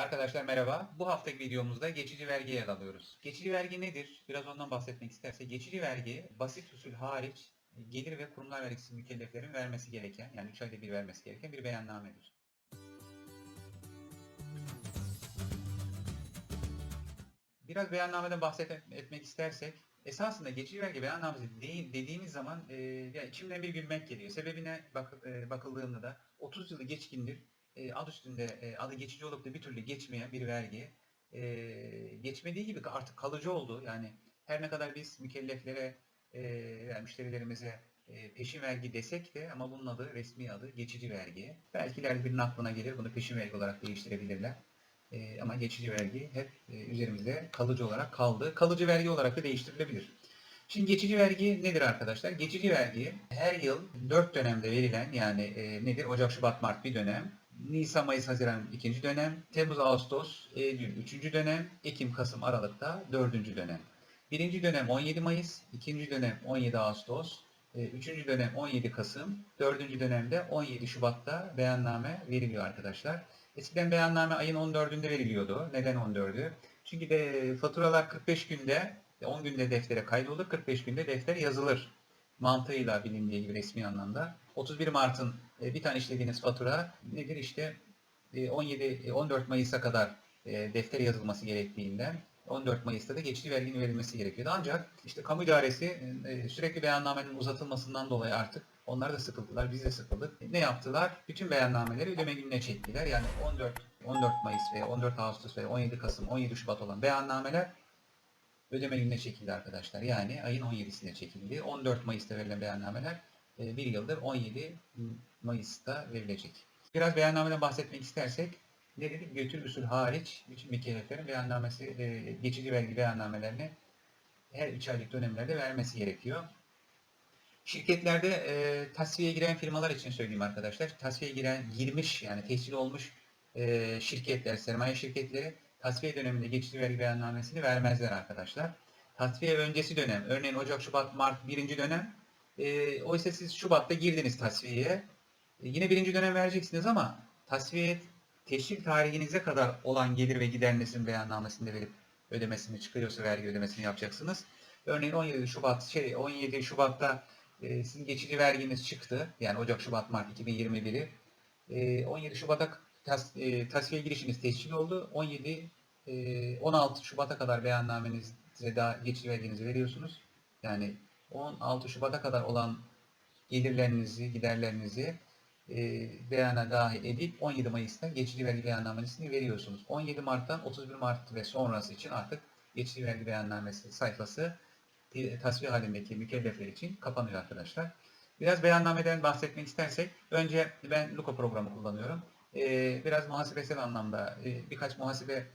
Arkadaşlar merhaba. Bu haftaki videomuzda geçici vergiye yer alıyoruz. Geçici vergi nedir? Biraz ondan bahsetmek isterse. Geçici vergi basit usul hariç gelir ve kurumlar vergisi mükelleflerin vermesi gereken yani 3 ayda bir vermesi gereken bir beyannamedir. Biraz beyannameden bahsetmek istersek esasında geçici vergi beyannamesi değil dediğimiz zaman e, ya içimden bir gülmek geliyor. Sebebine bak, e, bakıldığında da 30 yılı geçkindir e, adı üstünde e, adı geçici olup da bir türlü geçmeyen bir vergi e, geçmediği gibi artık kalıcı oldu. Yani her ne kadar biz mükelleflere e, müşterilerimize e, peşin vergi desek de ama bunun adı resmi adı geçici vergi. Belki ileride birinin aklına gelir bunu peşin vergi olarak değiştirebilirler. E, ama geçici vergi hep e, üzerimizde kalıcı olarak kaldı. Kalıcı vergi olarak da değiştirilebilir. Şimdi geçici vergi nedir arkadaşlar? Geçici vergi her yıl 4 dönemde verilen yani e, nedir? Ocak, Şubat, Mart bir dönem. Nisan, Mayıs, Haziran ikinci dönem. Temmuz, Ağustos, Eylül üçüncü dönem. Ekim, Kasım, Aralık'ta dördüncü dönem. Birinci dönem 17 Mayıs, ikinci dönem 17 Ağustos, e, üçüncü dönem 17 Kasım, dördüncü dönemde 17 Şubat'ta beyanname veriliyor arkadaşlar. Eskiden beyanname ayın 14'ünde veriliyordu. Neden 14'ü? Çünkü de faturalar 45 günde, 10 günde deftere kaydolur, 45 günde defter yazılır. Mantığıyla bilindiği gibi resmi anlamda. 31 Mart'ın e, bir tane işlediğiniz fatura nedir? İşte e, 17 14 Mayıs'a kadar e, defter yazılması gerektiğinden 14 Mayıs'ta da geçici verginin verilmesi gerekiyordu. Ancak işte kamu idaresi e, sürekli beyannamenin uzatılmasından dolayı artık onlar da sıkıldılar, biz de sıkıldık. Ne yaptılar? Bütün beyannameleri ödeme gününe çektiler. Yani 14 14 Mayıs veya 14 Ağustos veya 17 Kasım, 17 Şubat olan beyannameler ödeme gününe çekildi arkadaşlar. Yani ayın 17'sine çekildi. 14 Mayıs'ta verilen beyannameler e, bir yıldır 17 Mayıs'ta verilecek. Biraz beyannameden bahsetmek istersek ne dedik? Götür usul hariç bütün mükelleflerin beyannamesi, e, geçici vergi beyannamelerini her 3 aylık dönemlerde vermesi gerekiyor. Şirketlerde e, tasfiyeye giren firmalar için söyleyeyim arkadaşlar. Tasfiyeye giren, girmiş yani tescil olmuş e, şirketler, sermaye şirketleri tasfiye döneminde geçici vergi beyannamesini vermezler arkadaşlar. Tasfiye öncesi dönem, örneğin Ocak, Şubat, Mart birinci dönem. E, oysa siz Şubat'ta girdiniz tasfiyeye. E, yine birinci dönem vereceksiniz ama tasfiye teşvik tarihinize kadar olan gelir ve giderlerinizin beyannamesini verip ödemesini çıkıyorsa vergi ödemesini yapacaksınız. Örneğin 17 Şubat şey 17 Şubat'ta e, sizin geçici verginiz çıktı. Yani Ocak, Şubat, Mart 2021'i. E, 17 Şubat'a tas, e, tasfiye girişiniz tescil oldu. 17 e, 16 Şubat'a kadar beyannamenize daha geçici verginizi veriyorsunuz. Yani 16 Şubat'a kadar olan gelirlerinizi, giderlerinizi e, beyana dahil edip 17 Mayıs'ta geçici vergi beyannamesini veriyorsunuz. 17 Mart'tan 31 Mart ve sonrası için artık geçici vergi beyannamesi sayfası tasfiye halindeki mükellefler için kapanıyor arkadaşlar. Biraz beyannameden bahsetmek istersek, önce ben Luka programı kullanıyorum. Ee, biraz muhasebesel anlamda e, birkaç muhasebe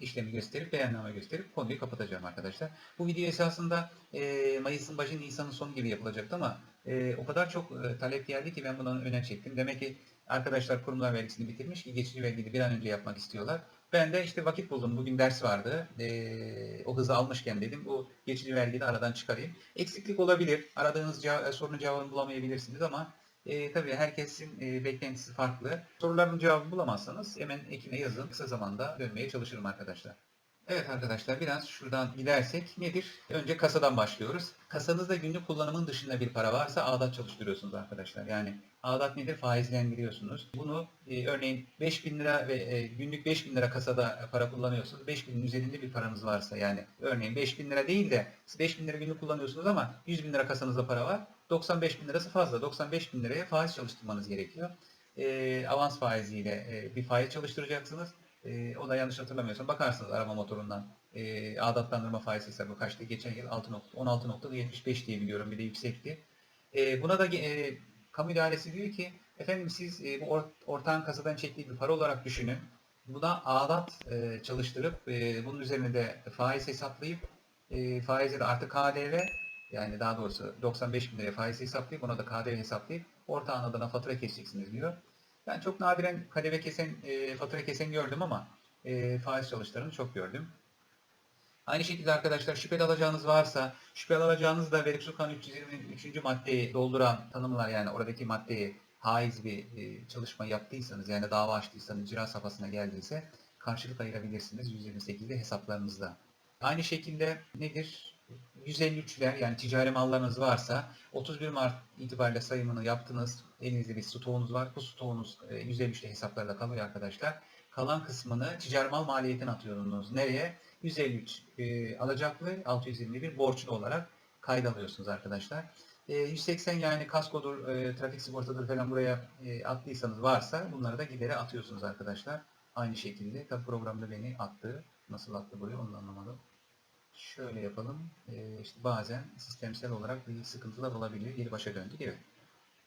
işlemi gösterip, beyanname gösterip konuyu kapatacağım arkadaşlar. Bu video esasında e, Mayıs'ın başı, Nisan'ın sonu gibi yapılacaktı ama e, o kadar çok e, talep geldi ki ben bunu öne çektim. Demek ki arkadaşlar kurumlar vergisini bitirmiş ki geçici vergiyi bir an önce yapmak istiyorlar. Ben de işte vakit buldum. Bugün ders vardı. E, o hızı almışken dedim bu geçici vergiyi de aradan çıkarayım. Eksiklik olabilir. Aradığınız cevap, sorunun cevabını bulamayabilirsiniz ama e, tabii herkesin e, beklentisi farklı. Soruların cevabını bulamazsanız hemen ekine yazın. Kısa zamanda dönmeye çalışırım arkadaşlar. Evet arkadaşlar biraz şuradan gidersek nedir? Önce kasadan başlıyoruz. Kasanızda günlük kullanımın dışında bir para varsa ağdat çalıştırıyorsunuz arkadaşlar. Yani ağdat nedir? Faizlendiriyorsunuz. Bunu e, örneğin 5000 lira ve e, günlük 5000 lira kasada para kullanıyorsunuz. 5000'in üzerinde bir paranız varsa yani örneğin 5000 lira değil de siz 5000 lira günlük kullanıyorsunuz ama 100 bin lira kasanızda para var. 95 bin lirası fazla. 95 bin liraya faiz çalıştırmanız gerekiyor. E, avans faiziyle e, bir faiz çalıştıracaksınız. E, o da yanlış hatırlamıyorsam bakarsınız arama motorundan. E, adatlandırma faiz hesabı kaçtı? Geçen yıl 16.75 diye biliyorum. Bir de yüksekti. E, buna da e, kamu idaresi diyor ki efendim siz e, bu or, ortağın kasadan çektiği bir para olarak düşünün. Buna adat e, çalıştırıp e, bunun üzerine de faiz hesaplayıp e, faize de artı KDV yani daha doğrusu 95 bin liraya faiz hesaplayıp ona da KDV hesaplayıp ortağın adına fatura keseceksiniz diyor. Ben çok nadiren KDV kesen, e, fatura kesen gördüm ama e, faiz çalıştığını çok gördüm. Aynı şekilde arkadaşlar şüpheli alacağınız varsa şüpheli alacağınız da Vergi Kanun 323. maddeyi dolduran tanımlar yani oradaki maddeyi haiz bir e, çalışma yaptıysanız yani dava açtıysanız icra safhasına geldiyse karşılık ayırabilirsiniz 128'de hesaplarınızda. Aynı şekilde nedir? 153'ler yani ticari mallarınız varsa 31 Mart itibariyle sayımını yaptınız. Elinizde bir stoğunuz var. Bu stoğunuz e, 153'te hesaplarda kalıyor arkadaşlar. Kalan kısmını ticari mal maliyetine atıyorsunuz. Nereye? 153 e, alacaklı, 621 borçlu olarak kayda alıyorsunuz arkadaşlar. E, 180 yani kaskodur, e, trafik sigortadır falan buraya e, attıysanız varsa bunları da gidere atıyorsunuz arkadaşlar. Aynı şekilde tabi programda beni attı. Nasıl attı buraya onu anlamadım. Şöyle yapalım. E, işte bazen sistemsel olarak bir sıkıntılar olabiliyor. Geri başa döndük. Evet.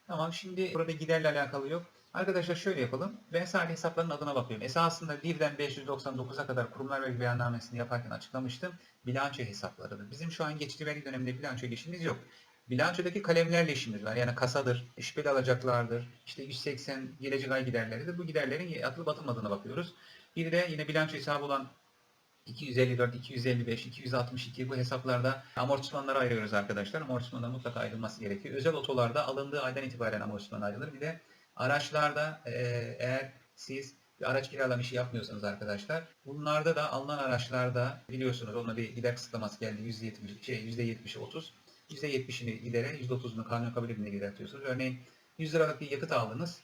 Tamam şimdi burada giderle alakalı yok. Arkadaşlar şöyle yapalım. Ben sadece hesapların adına bakıyorum. Esasında 1'den 599'a kadar kurumlar vergi beyannamesini yaparken açıklamıştım. Bilanço hesaplarıdır. Bizim şu an geçici vergi döneminde bilanço işimiz yok. Bilançodaki kalemlerle işimiz var. Yani kasadır, şüpheli alacaklardır, işte 180 gelecek ay giderleridir. Bu giderlerin atılıp atılmadığına bakıyoruz. Bir de yine bilanço hesabı olan 254, 255, 262 bu hesaplarda amortismanları ayırıyoruz arkadaşlar. Amortismanlar mutlaka ayrılması gerekiyor. Özel otolarda alındığı aydan itibaren amortisman ayrılır. Bir de araçlarda e, eğer siz bir araç kiralama işi yapmıyorsanız arkadaşlar bunlarda da alınan araçlarda biliyorsunuz onunla bir gider kısıtlaması geldi. %70, şey, %70'i 30. %70'ini gidere, %30'unu kanun kabul edildiğine gider atıyorsunuz. Örneğin 100 liralık bir yakıt aldınız.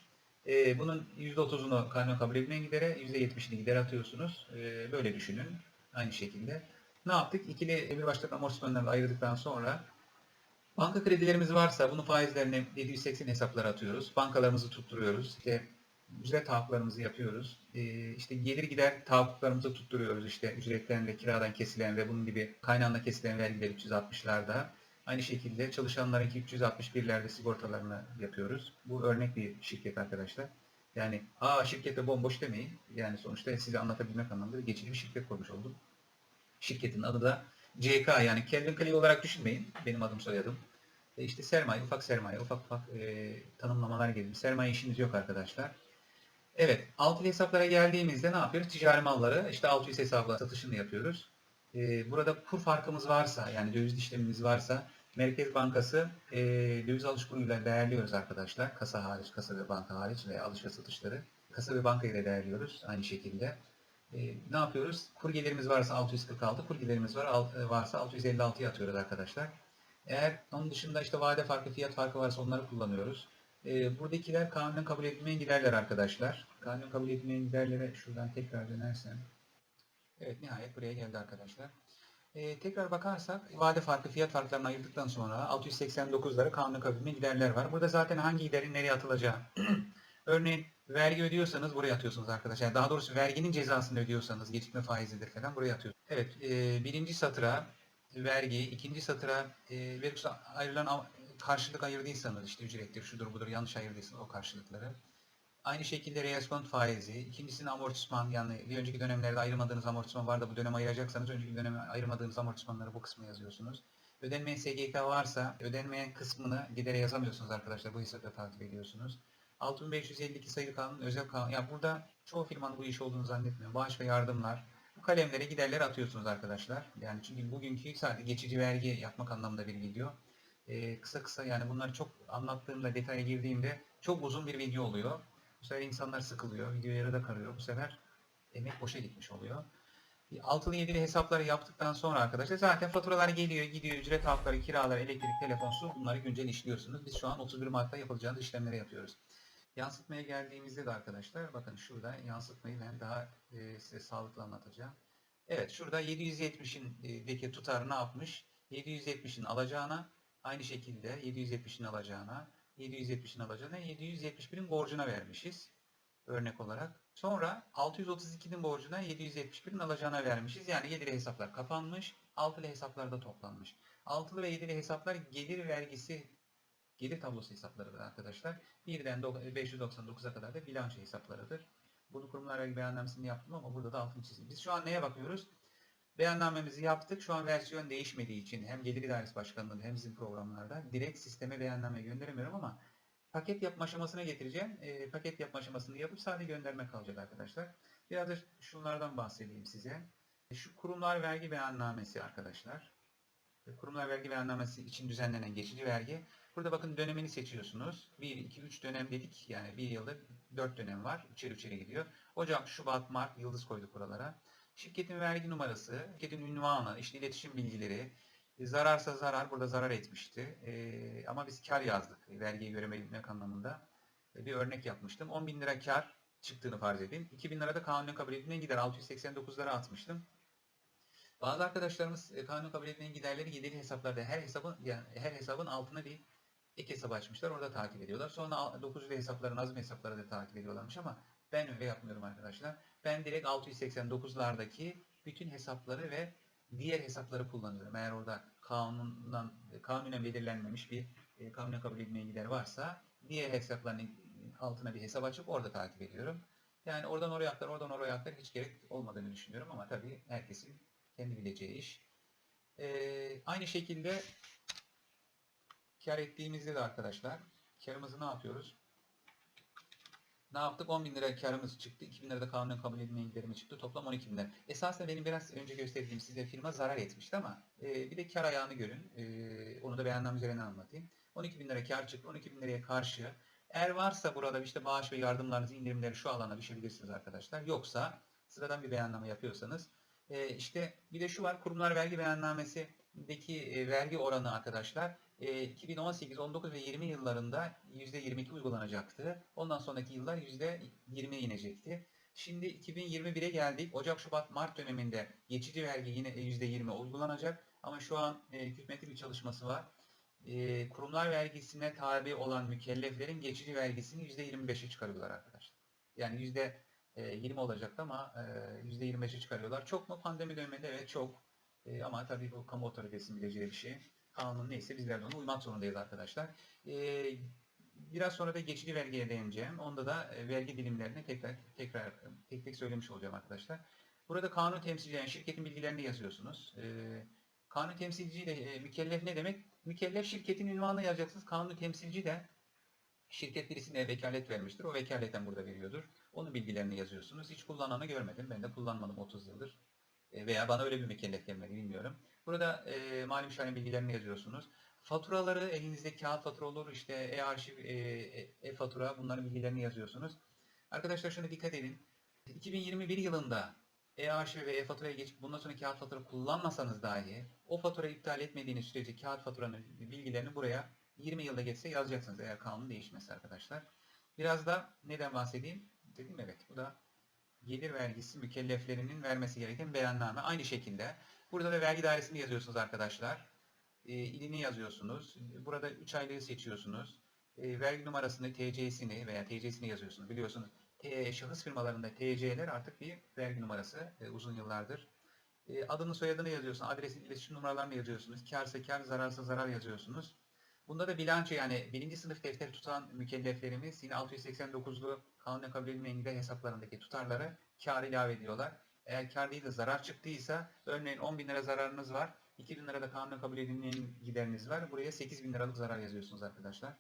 E, bunun %30'unu kanun kabul edilen gidere, %70'ini gider atıyorsunuz. E, böyle düşünün. Aynı şekilde. Ne yaptık? İkili emir başlık amortismanlarını ayırdıktan sonra banka kredilerimiz varsa bunun faizlerini 780 hesaplara atıyoruz. Bankalarımızı tutturuyoruz. İşte ücret tahakkuklarımızı yapıyoruz. Ee, işte gelir gider tahakkuklarımızı tutturuyoruz. İşte ücretten ve kiradan kesilen ve bunun gibi kaynağında kesilen vergiler 360'larda. Aynı şekilde çalışanlarınki 361'lerde sigortalarını yapıyoruz. Bu örnek bir şirket arkadaşlar. Yani aa şirkete bomboş demeyin. Yani sonuçta size anlatabilmek anlamında geçici bir şirket kurmuş oldum. Şirketin adı da CK yani Calvin Klein olarak düşünmeyin. Benim adım soyadım. E işte sermaye, ufak sermaye, ufak ufak e, tanımlamalar gibi. Sermaye işimiz yok arkadaşlar. Evet, altılı hesaplara geldiğimizde ne yapıyoruz? Ticari malları işte 600 hesapla satışını yapıyoruz. E, burada kur farkımız varsa yani döviz işlemimiz varsa Merkez Bankası e, döviz alış kuruyla değerliyoruz arkadaşlar. Kasa hariç, kasa ve banka hariç veya alış ve satışları. Kasa ve banka ile değerliyoruz aynı şekilde. E, ne yapıyoruz? Kur gelirimiz varsa 646, kur gelirimiz var, alt, varsa 656'ya atıyoruz arkadaşlar. Eğer onun dışında işte vade farkı, fiyat farkı varsa onları kullanıyoruz. E, buradakiler kanunen kabul edilmeyen giderler arkadaşlar. Kanunen kabul edilmeyen giderlere şuradan tekrar dönersem. Evet nihayet buraya geldi arkadaşlar. Ee, tekrar bakarsak vade farkı fiyat farklarını ayırdıktan sonra 689'lara kanun kabulüne giderler var. Burada zaten hangi giderin nereye atılacağı. Örneğin vergi ödüyorsanız buraya atıyorsunuz arkadaşlar. daha doğrusu verginin cezasını ödüyorsanız gecikme faizidir falan buraya atıyorsunuz. Evet e, birinci satıra vergi, ikinci satıra e, ayrılan karşılık ayırdıysanız işte ücrettir şudur budur yanlış ayırdıysanız o karşılıkları. Aynı şekilde reaspont faizi, ikincisinin amortisman yani bir önceki dönemlerde ayırmadığınız amortisman var da bu dönem ayıracaksanız önceki döneme ayırmadığınız amortismanları bu kısmına yazıyorsunuz. Ödenmeyen SGK varsa ödenmeyen kısmını gidere yazamıyorsunuz arkadaşlar. Bu hesapla takip ediyorsunuz. 6552 sayılı kanun özel kanun. Ya burada çoğu firmanın bu iş olduğunu zannetmiyorum. Bağış ve yardımlar. Bu kalemlere giderler atıyorsunuz arkadaşlar. Yani çünkü bugünkü sadece geçici vergi yapmak anlamında bir video. Ee, kısa kısa yani bunları çok anlattığımda detaya girdiğimde çok uzun bir video oluyor. Bu sefer insanlar sıkılıyor, video yarıda kalıyor. Bu sefer emek boşa gitmiş oluyor. Altılı yedili hesapları yaptıktan sonra arkadaşlar zaten faturalar geliyor, gidiyor, ücret hakları, kiralar, elektrik, telefon, su bunları güncel işliyorsunuz. Biz şu an 31 Mart'ta yapılacağınız işlemleri yapıyoruz. Yansıtmaya geldiğimizde de arkadaşlar bakın şurada yansıtmayı ben daha e, size sağlıklı anlatacağım. Evet şurada 770'in e, deki tutar ne yapmış? 770'in alacağına aynı şekilde 770'in alacağına 770'in alacağına 771'in borcuna vermişiz. Örnek olarak. Sonra 632'nin borcuna 771'in alacağına vermişiz. Yani 7'li hesaplar kapanmış. 6'lı hesaplarda toplanmış. 6'lı ve 7'li hesaplar gelir vergisi gelir tablosu hesaplarıdır arkadaşlar. 1'den 599'a kadar da bilanço hesaplarıdır. Bunu kurumlar vergi beyannamesini yaptım ama burada da altını çizdim. Biz şu an neye bakıyoruz? Beyannamemizi yaptık. Şu an versiyon değişmediği için hem Gelir İdaresi Başkanlığı'nda hem bizim programlarda direkt sisteme beyanname gönderemiyorum ama paket yapma aşamasına getireceğim. E, paket yapma aşamasını yapıp sadece gönderme kalacak arkadaşlar. Biraz da şunlardan bahsedeyim size. Şu kurumlar vergi beyannamesi arkadaşlar. Kurumlar vergi beyannamesi için düzenlenen geçici vergi. Burada bakın dönemini seçiyorsunuz. 1, 2, 3 dönem dedik. Yani bir yılda 4 dönem var. Üçer üçer gidiyor. Ocak, Şubat, Mart yıldız koyduk buralara. Şirketin vergi numarası, şirketin ünvanı, işte iletişim bilgileri, e, zararsa zarar, burada zarar etmişti. E, ama biz kar yazdık. Vergiyi görebilmek anlamında. E, bir örnek yapmıştım. 10 bin lira kar çıktığını farz edin. 2000 lira da kanun kabul edilen gider. 689'lara atmıştım. Bazı arkadaşlarımız kanun kabul edilen giderleri gideri hesaplarda her hesabın yani her hesabın altına bir ek hesap açmışlar. Orada takip ediyorlar. Sonra 900 hesapları, nazım hesapları da takip ediyorlarmış ama ben öyle yapmıyorum arkadaşlar. Ben direkt 689'lardaki bütün hesapları ve diğer hesapları kullanıyorum. Eğer orada kanundan kanunen belirlenmemiş bir e, kanunen kabul edilmeyen gider varsa diğer hesapların altına bir hesap açıp orada takip ediyorum. Yani oradan oraya aktar, oradan oraya aktar hiç gerek olmadığını düşünüyorum ama tabii herkesin kendi bileceği iş. Ee, aynı şekilde kar ettiğimizde de arkadaşlar karımızı ne yapıyoruz? Ne yaptık? 10 bin lira karımız çıktı. 2 bin lira da kanunen kabul edilmeyen giderimiz çıktı. Toplam 12 bin lira. Esasında benim biraz önce gösterdiğim size firma zarar etmişti ama e, bir de kar ayağını görün. E, onu da beyanname üzerine anlatayım. 12 bin lira kar çıktı. 12 bin liraya karşı eğer varsa burada işte bağış ve yardımlarınızı indirimleri şu alana düşebilirsiniz arkadaşlar. Yoksa sıradan bir beyanname yapıyorsanız e, işte bir de şu var kurumlar vergi beyannamesindeki e, vergi oranı arkadaşlar e, 2018, 19 ve 20 yıllarında %22 uygulanacaktı. Ondan sonraki yıllar %20'ye inecekti. Şimdi 2021'e geldik. Ocak, Şubat, Mart döneminde geçici vergi yine %20 uygulanacak. Ama şu an e, hükümetin bir çalışması var. E, kurumlar vergisine tabi olan mükelleflerin geçici vergisini %25'e çıkarıyorlar arkadaşlar. Yani yüzde 20 olacaktı ama e, %25'e çıkarıyorlar. Çok mu pandemi döneminde? Evet çok. E, ama tabii bu kamu otoritesinin bileceği bir şey. Kanun neyse bizler de ona uymak zorundayız arkadaşlar. E, biraz sonra da geçici vergiye değineceğim. Onda da e, vergi dilimlerini tekrar tekrar tek tek söylemiş olacağım arkadaşlar. Burada kanun temsilci yani şirketin bilgilerini yazıyorsunuz. E, kanun temsilci de e, mükellef ne demek? Mükellef şirketin ünvanını yazacaksınız. Kanun temsilci de şirket birisine vekalet vermiştir. O vekaleten burada veriyordur. Onun bilgilerini yazıyorsunuz. Hiç kullananı görmedim. Ben de kullanmadım 30 yıldır. E, veya bana öyle bir mükellef gelmedi bilmiyorum. Burada e, mali müşavir bilgilerini yazıyorsunuz. Faturaları elinizde kağıt fatura olur, işte e-arşiv, e-fatura bunların bilgilerini yazıyorsunuz. Arkadaşlar şuna dikkat edin. 2021 yılında e-arşiv ve e-faturaya geçip bundan sonra kağıt fatura kullanmasanız dahi o faturayı iptal etmediğiniz sürece kağıt faturanın bilgilerini buraya 20 yılda geçse yazacaksınız eğer kanun değişmezse arkadaşlar. Biraz da neden bahsedeyim? Dedim evet bu da gelir vergisi mükelleflerinin vermesi gereken beyanname. Aynı şekilde burada da vergi dairesini yazıyorsunuz arkadaşlar. E, ilini yazıyorsunuz. Burada 3 aylığı seçiyorsunuz. E, vergi numarasını, TC'sini veya TC'sini yazıyorsunuz. Biliyorsunuz T, şahıs firmalarında TC'ler artık bir vergi numarası e, uzun yıllardır. E, adını soyadını yazıyorsunuz. Adresin iletişim numaralarını yazıyorsunuz. Karsa kar, zararsa zarar yazıyorsunuz. Bunda da bilanço yani birinci sınıf defter tutan mükelleflerimiz yine 689'lu kanuna kabul gider hesaplarındaki tutarları kar ilave ediyorlar. Eğer kar değil de zarar çıktıysa örneğin 10 bin lira zararınız var. 2 bin lira da kanuna kabul edilmeyen gideriniz var. Buraya 8 bin liralık zarar yazıyorsunuz arkadaşlar.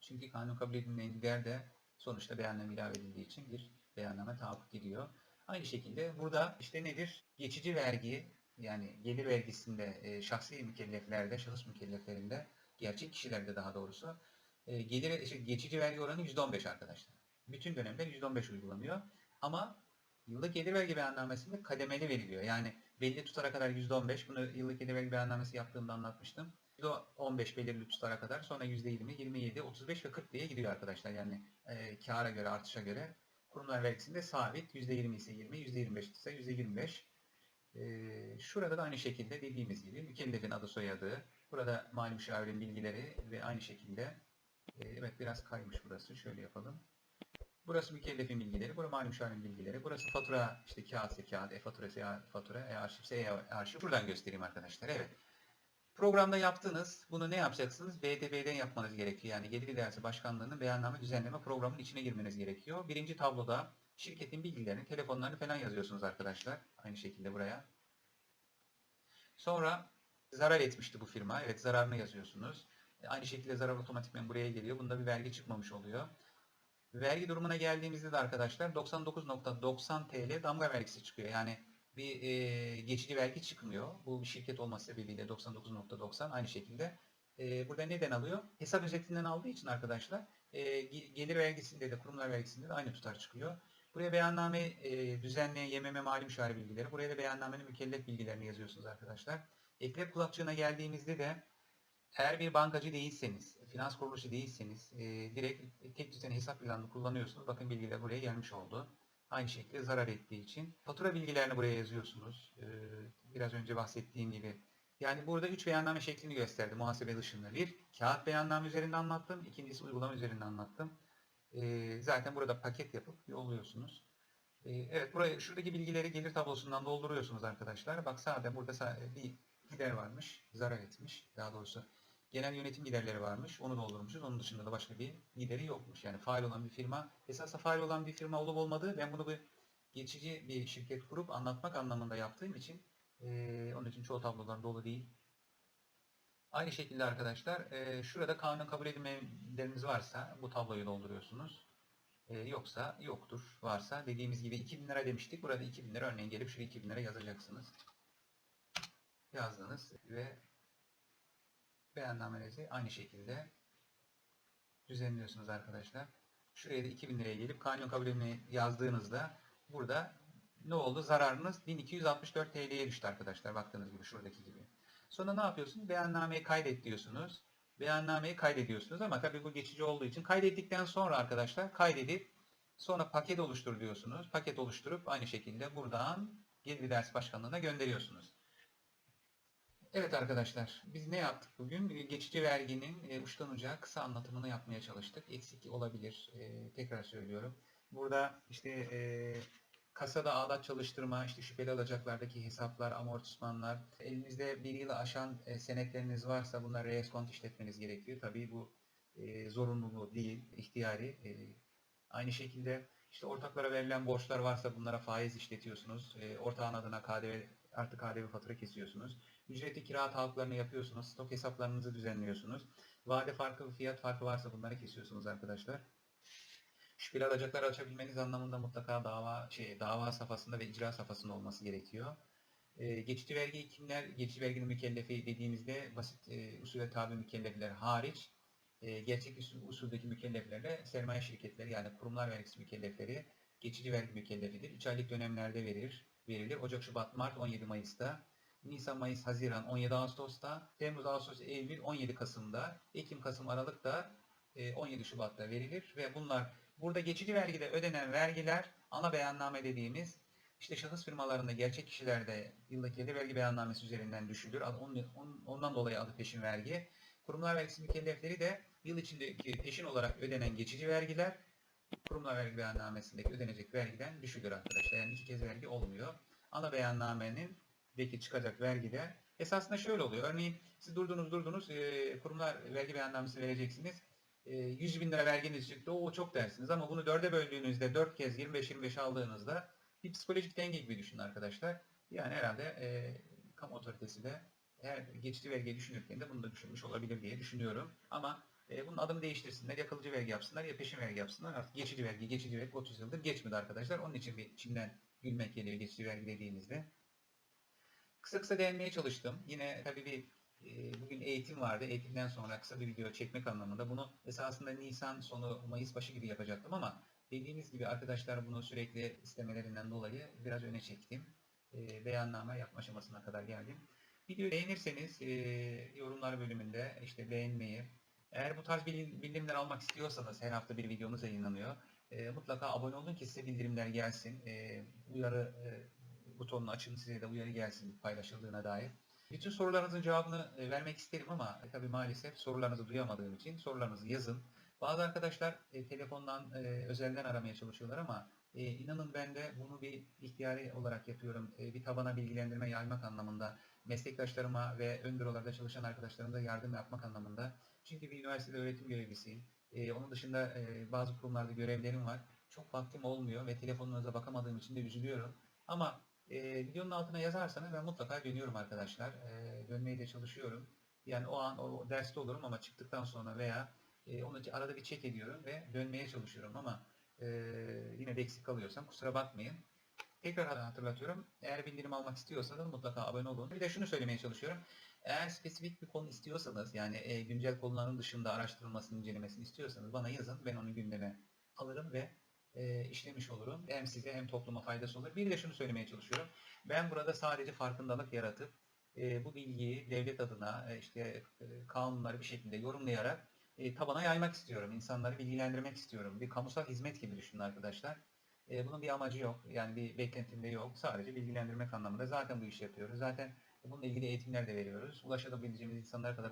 Çünkü kanun kabul edilmeyen gider de sonuçta beyanname ilave edildiği için bir beyanname tahakkuk ediyor. Aynı şekilde burada işte nedir? Geçici vergi yani gelir vergisinde e, şahsi mükelleflerde, şahıs mükelleflerinde, gerçek kişilerde daha doğrusu e, gelir işte geçici vergi oranı %15 arkadaşlar. Bütün dönemler %15 uygulanıyor. Ama yıllık gelir vergi beyannamesinde kademeli veriliyor. Yani belli tutara kadar %15. Bunu yıllık gelir vergi beyannamesi yaptığımda anlatmıştım. %15 belirli tutara kadar sonra %20, 27, 35 ve 40 diye gidiyor arkadaşlar. Yani e, kâra göre, artışa göre kurumlar vergisinde sabit. %20 ise 20, %25 ise %25. Ee, şurada da aynı şekilde dediğimiz gibi mükellefin adı soyadı, burada mali müşavirin bilgileri ve aynı şekilde e, evet biraz kaymış burası. Şöyle yapalım. Burası mükellefin bilgileri, burası mali müşavirin bilgileri, burası fatura işte kağıt ise kağıt, e-fatura ise fatura, e-arşiv ise e-arşiv. Buradan göstereyim arkadaşlar. Evet. Programda yaptınız. Bunu ne yapacaksınız? BDB'den yapmanız gerekiyor. Yani Gelir İdaresi Başkanlığı'nın beyanname düzenleme programının içine girmeniz gerekiyor. Birinci tabloda şirketin bilgilerini, telefonlarını falan yazıyorsunuz arkadaşlar. Aynı şekilde buraya. Sonra zarar etmişti bu firma. Evet zararını yazıyorsunuz. Aynı şekilde zarar otomatikmen buraya geliyor. Bunda bir vergi çıkmamış oluyor. Vergi durumuna geldiğimizde de arkadaşlar 99.90 TL damga vergisi çıkıyor. Yani bir e, geçici vergi çıkmıyor. Bu bir şirket olması sebebiyle 99.90 aynı şekilde E, burada neden alıyor? Hesap özetinden aldığı için arkadaşlar e, ge- gelir vergisinde de kurumlar vergisinde de aynı tutar çıkıyor. Buraya beyanname e, düzenleyen YMM mali müşavir bilgileri. Buraya da beyannamenin mükellef bilgilerini yazıyorsunuz arkadaşlar. Eklep kulakçığına geldiğimizde de eğer bir bankacı değilseniz, finans kuruluşu değilseniz e, direkt tek düzen hesap planını kullanıyorsunuz. Bakın bilgiler buraya gelmiş oldu. Aynı şekilde zarar ettiği için. Fatura bilgilerini buraya yazıyorsunuz. E, biraz önce bahsettiğim gibi. Yani burada 3 beyanname şeklini gösterdi muhasebe dışında. Bir, kağıt beyanname üzerinde anlattım. İkincisi uygulama üzerinde anlattım. E, zaten burada paket yapıp yolluyorsunuz. E, evet, buraya şuradaki bilgileri gelir tablosundan dolduruyorsunuz arkadaşlar. Bak sağda burada sa- bir gider varmış, zarar etmiş. Daha doğrusu genel yönetim giderleri varmış. Onu doldurmuşuz. Onun dışında da başka bir gideri yokmuş. Yani faal olan bir firma. Esasında faal olan bir firma olup olmadığı ben bunu bir geçici bir şirket kurup anlatmak anlamında yaptığım için eee, onun için çoğu tablolar dolu değil. Aynı şekilde arkadaşlar eee, şurada kanun kabul edilmeleriniz varsa bu tabloyu dolduruyorsunuz. Eee, yoksa yoktur. Varsa dediğimiz gibi 2000 lira demiştik. Burada 2000 lira örneğin gelip şuraya 2000 lira yazacaksınız. Yazdınız ve beyannamenizi aynı şekilde düzenliyorsunuz arkadaşlar. Şuraya da 2000 liraya gelip kanun kabulünü yazdığınızda burada ne oldu? Zararınız 1264 TL'ye düştü arkadaşlar. Baktığınız gibi şuradaki gibi. Sonra ne yapıyorsunuz? Beyannameyi kaydet diyorsunuz. Beyannameyi kaydediyorsunuz ama tabii bu geçici olduğu için kaydettikten sonra arkadaşlar kaydedip sonra paket oluştur diyorsunuz. Paket oluşturup aynı şekilde buradan Gelir Ders Başkanlığı'na gönderiyorsunuz. Evet arkadaşlar, biz ne yaptık bugün? E, Geçici verginin e, uçtan uca kısa anlatımını yapmaya çalıştık. Eksik olabilir, e, tekrar söylüyorum. Burada işte e, kasada ağlat çalıştırma, işte şüpheli alacaklardaki hesaplar, amortismanlar, elinizde bir yılı aşan e, senetleriniz varsa bunları reeskont işletmeniz gerekiyor. Tabii bu e, zorunluluğu değil, ihtiyari. E, aynı şekilde işte ortaklara verilen borçlar varsa bunlara faiz işletiyorsunuz. E, ortağın adına KDV artı KDV fatura kesiyorsunuz. Ücretli kira taahhütlerini yapıyorsunuz. Stok hesaplarınızı düzenliyorsunuz. Vade farkı, fiyat farkı varsa bunları kesiyorsunuz arkadaşlar. Şüpheli alacaklar açabilmeniz anlamında mutlaka dava şey dava safhasında ve icra safhasında olması gerekiyor. Ee, geçici vergi kimler? Geçici verginin mükellefi dediğimizde basit e, usule tabi mükellefler hariç e, gerçek usul, usuldeki mükelleflerle sermaye şirketleri yani kurumlar vergisi mükellefleri geçici vergi mükellefidir. 3 aylık dönemlerde verilir, verilir. Ocak, Şubat, Mart, 17 Mayıs'ta Nisan, Mayıs, Haziran 17 Ağustos'ta, Temmuz, Ağustos, Eylül 17 Kasım'da, Ekim, Kasım, Aralık'ta e, 17 Şubat'ta verilir ve bunlar burada geçici vergide ödenen vergiler ana beyanname dediğimiz işte şahıs firmalarında gerçek kişilerde yıldaki gelir vergi beyannamesi üzerinden düşülür. Ondan dolayı adı peşin vergi. Kurumlar vergisi mükellefleri de yıl içindeki peşin olarak ödenen geçici vergiler kurumlar vergi beyannamesindeki ödenecek vergiden düşülür arkadaşlar. Yani iki kez vergi olmuyor. Ana beyannamenin deki çıkacak vergide esasında şöyle oluyor. Örneğin siz durdunuz durdunuz kurumlar vergi beyannamesi vereceksiniz. E, 100 bin lira verginiz çıktı. O çok dersiniz ama bunu dörde böldüğünüzde 4 kez 25-25 aldığınızda bir psikolojik denge gibi düşünün arkadaşlar. Yani herhalde e, kamu otoritesi de eğer geçici vergiyi düşünürken de bunu da düşünmüş olabilir diye düşünüyorum. Ama e, bunun adını değiştirsinler. Ya kalıcı vergi yapsınlar ya peşin vergi yapsınlar. Artık geçici vergi, geçici vergi 30 yıldır geçmedi arkadaşlar. Onun için bir içimden gülmek geliyor geçici vergi dediğinizde. Kısa kısa değinmeye çalıştım. Yine tabii bir bugün eğitim vardı. Eğitimden sonra kısa bir video çekmek anlamında bunu esasında Nisan sonu Mayıs başı gibi yapacaktım ama dediğiniz gibi arkadaşlar bunu sürekli istemelerinden dolayı biraz öne çektim. E, beyanname yapma aşamasına kadar geldim. Videoyu beğenirseniz e, yorumlar bölümünde işte beğenmeyi, eğer bu tarz bildirimler almak istiyorsanız her hafta bir videomuz yayınlanıyor. E, mutlaka abone olun ki size bildirimler gelsin. Uyarı e, butonunu açın size de uyarı gelsin paylaşıldığına dair. Bütün sorularınızın cevabını e, vermek isterim ama e, tabii maalesef sorularınızı duyamadığım için sorularınızı yazın. Bazı arkadaşlar e, telefondan, e, özelden aramaya çalışıyorlar ama e, inanın ben de bunu bir ihtiyari olarak yapıyorum. E, bir tabana bilgilendirme yaymak anlamında, meslektaşlarıma ve ön bürolarda çalışan arkadaşlarımıza yardım yapmak anlamında. Çünkü bir üniversitede öğretim görevlisiyim. E, onun dışında e, bazı kurumlarda görevlerim var. Çok vaktim olmuyor ve telefonunuza bakamadığım için de üzülüyorum. Ama e, videonun altına yazarsanız ben mutlaka dönüyorum arkadaşlar. E, dönmeye de çalışıyorum. Yani o an o derste olurum ama çıktıktan sonra veya e, onu arada bir check ediyorum ve dönmeye çalışıyorum ama e, yine de eksik kalıyorsam kusura bakmayın. Tekrar hatırlatıyorum. Eğer bildirim almak istiyorsanız mutlaka abone olun. Bir de şunu söylemeye çalışıyorum. Eğer spesifik bir konu istiyorsanız yani e, güncel konuların dışında araştırılmasını, incelemesini istiyorsanız bana yazın. Ben onu gündeme alırım ve e, işlemiş olurum. Hem size hem topluma faydası olur. Bir de şunu söylemeye çalışıyorum. Ben burada sadece farkındalık yaratıp e, bu bilgiyi devlet adına e, işte e, kanunları bir şekilde yorumlayarak tabana yaymak istiyorum. İnsanları bilgilendirmek istiyorum. Bir kamusal hizmet gibi düşünün arkadaşlar. Bunun bir amacı yok. Yani bir beklentim de yok. Sadece bilgilendirmek anlamında. Zaten bu işi yapıyoruz. Zaten bununla ilgili eğitimler de veriyoruz. Ulaşabileceğimiz insanlara kadar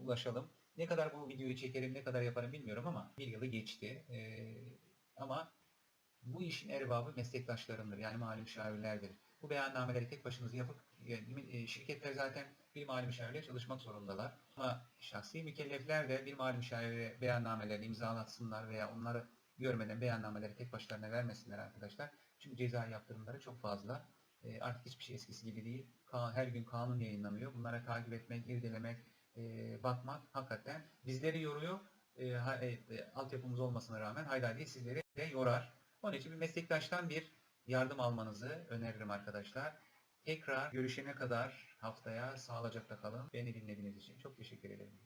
ulaşalım. Ne kadar bu videoyu çekerim, ne kadar yaparım bilmiyorum ama bir yılı geçti. E, ama bu işin erbabı meslektaşlarımdır. Yani mali müşavirlerdir. Bu beyannameleri tek başınıza yapıp e, şirketler zaten bir mali müşavirle çalışmak zorundalar. Ama şahsi mükellefler de bir mali müşavire beyannamelerini imzalatsınlar veya onları görmeden beyannameleri tek başlarına vermesinler arkadaşlar. Çünkü ceza yaptırımları çok fazla. E, artık hiçbir şey eskisi gibi değil. Her gün kanun yayınlanıyor. Bunlara takip etmek, irdelemek, e, bakmak hakikaten bizleri yoruyor. Altyapımız olmasına rağmen hala değil sizleri yorar. Onun için bir meslektaştan bir yardım almanızı öneririm arkadaşlar. Tekrar görüşene kadar haftaya sağlıcakla kalın. Beni dinlediğiniz için çok teşekkür ederim.